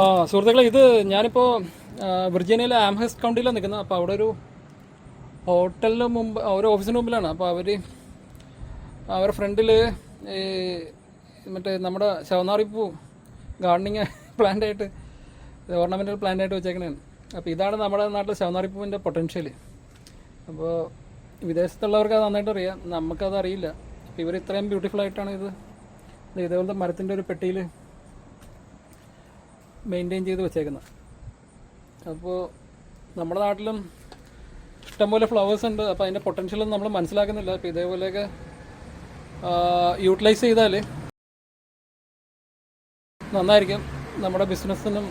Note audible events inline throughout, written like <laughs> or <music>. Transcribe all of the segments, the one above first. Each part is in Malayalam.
ആ സുഹൃത്തുക്കളെ ഇത് ഞാനിപ്പോൾ വിർജീനിയയിലെ ആംഹസ് കൗണ്ടിയിലാണ് നിൽക്കുന്നത്. അപ്പോൾ അവിടെ ഒരു ഹോട്ടലിന് മുമ്പ് ഒരു ഓഫീസിന് മുമ്പിലാണ്. അപ്പോൾ അവർ അവരുടെ ഫ്രണ്ടിൽ മറ്റേ നമ്മുടെ ശവനാറിപ്പൂ ഗാർഡനിങ് <laughs> പ്ലാന്റ് ആയിട്ട് ഓർണമെന്റൽ പ്ലാന്റ് ആയിട്ട് വെച്ചേക്കണേണ് അപ്പോൾ ഇതാണ് നമ്മുടെ നാട്ടിലെ ശവനാറിപ്പൂവിന്റെ പൊട്ടൻഷ്യൽ അപ്പോൾ വിദേശത്തുള്ളവർക്ക് അത് നന്നായിട്ട് അറിയാം. നമുക്കത് അറിയില്ല. അപ്പോൾ ഇവർ ഇത്രയും ബ്യൂട്ടിഫുൾ ആയിട്ടാണ് ഇത് ഇതേപോലത്തെ മരത്തിന്റെ ഒരു പെട്ടിയിൽ മെയിന്റെയിൻ ചെയ്ത് വെച്ചേക്കുന്നത് അപ്പോൾ നമ്മുടെ നാട്ടിലും ഇഷ്ടംപോലെ ഫ്ലവേഴ്സ് ഉണ്ട്. അപ്പോൾ അതിന്റെ പൊട്ടൻഷ്യലൊന്നും നമ്മൾ മനസ്സിലാക്കുന്നില്ല. അപ്പോൾ ഇതേപോലെയൊക്കെ യൂട്ടിലൈസ് ചെയ്താൽ നന്നായിരിക്കും. നമ്മുടെ ബിസിനസ്സിനും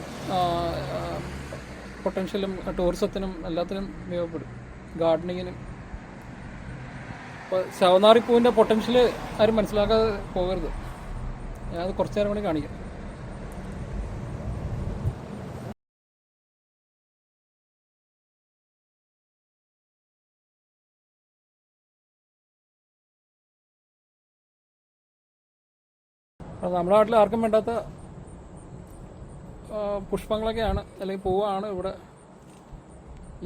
പൊട്ടൻഷ്യലും ടൂറിസത്തിനും എല്ലാത്തിനും ഉപയോഗപ്പെടും. ഗാർഡനിങ്ങിനും അപ്പോൾ ശവനാറിപ്പൂവിന്റെ പൊട്ടൻഷ്യൽ ആരും മനസ്സിലാക്കാതെ പോകരുത്. ഞാനത് കുറച്ച് നേരം കൂടി കാണിക്കാം. നമ്മുടെ നാട്ടിൽ ആർക്കും വേണ്ടാത്ത പുഷ്പങ്ങളൊക്കെയാണ് അല്ലെങ്കിൽ പൂവാണ് ഇവിടെ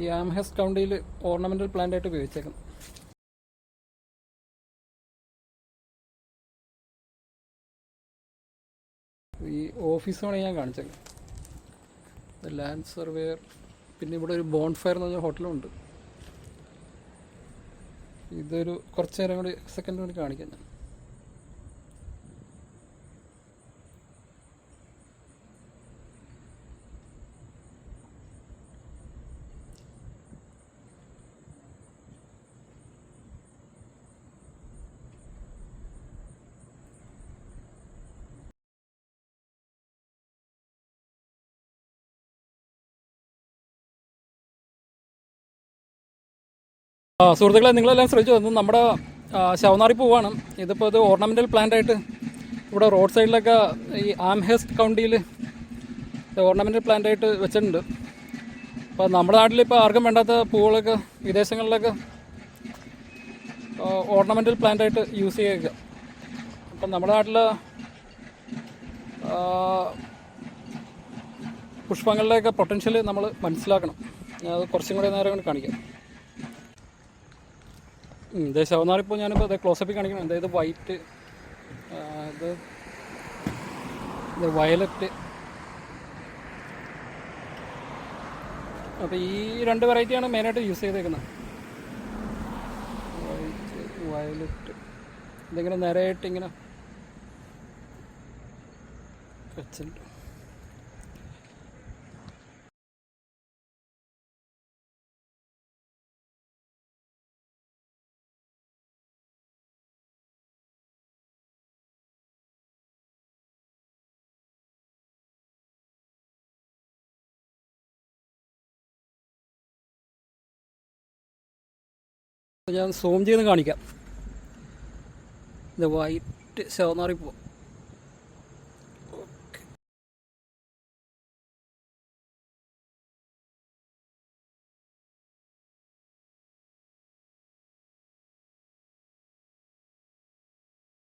ഈ ആംഹെസ് കൗണ്ടിയിൽ ഓർണമെന്റൽ പ്ലാന്റ് ആയിട്ട് ഉപയോഗിച്ചേക്കുന്നത്. ഈ ഓഫീസാണ് ഞാൻ കാണിച്ചേക്കുന്നത്. ലാൻഡ് സർവേയർ പിന്നെ ഇവിടെ ഒരു ബോൺ ഫയർ എന്ന് പറഞ്ഞ ഹോട്ടലും ഉണ്ട് ഇതൊരു കുറച്ച് നേരം കൂടി സെക്കൻഡ് കൂടി കാണിക്കാം ഞാൻ. സുഹൃത്തുക്കളെ നിങ്ങളെല്ലാം ശ്രദ്ധിച്ചു വന്നു നമ്മുടെ ശവനാറി പൂവാണ്. ഇതിപ്പോൾ ഇത് ഓർണമെന്റൽ പ്ലാന്റായിട്ട് ഇവിടെ റോഡ് സൈഡിലൊക്കെ ഈ ആംഹെസ്റ്റ് കൗണ്ടിയിൽ ഓർണമെന്റൽ പ്ലാന്റായിട്ട് വെച്ചിട്ടുണ്ട്. അപ്പോൾ നമ്മുടെ നാട്ടിൽ ഇപ്പോൾ ആർക്കും വേണ്ടാത്ത പൂവുകളൊക്കെ വിദേശങ്ങളിലൊക്കെ ഓർണമെന്റൽ പ്ലാന്റായിട്ട് യൂസ് ചെയ്യുക. അപ്പം നമ്മുടെ നാട്ടിൽ പുഷ്പങ്ങളുടെയൊക്കെ പൊട്ടൻഷ്യൽ നമ്മൾ മനസ്സിലാക്കണം. അത് കുറച്ചും കൂടി നേരം കാണിക്കാം. ഇത് ശവനാറിപ്പോൾ ഞാനിപ്പോൾ ഇത് ക്ലോസപ്പിൽ കാണിക്കണം. ഇത് വൈറ്റ് ഇത് വയലറ്റ് അപ്പോൾ ഈ രണ്ട് വെറൈറ്റിയാണ് മെയിനായിട്ട് യൂസ് ചെയ്തേക്കുന്നത് വൈറ്റ് വയലറ്റ് ഇതിങ്ങനെ നിരയായിട്ട് ഇങ്ങനെ വെച്ചിട്ടുണ്ട്. ഞാൻ സൂം ചെയ്ത് കാണിക്കാം. ഇത് വൈറ്റ് പൂ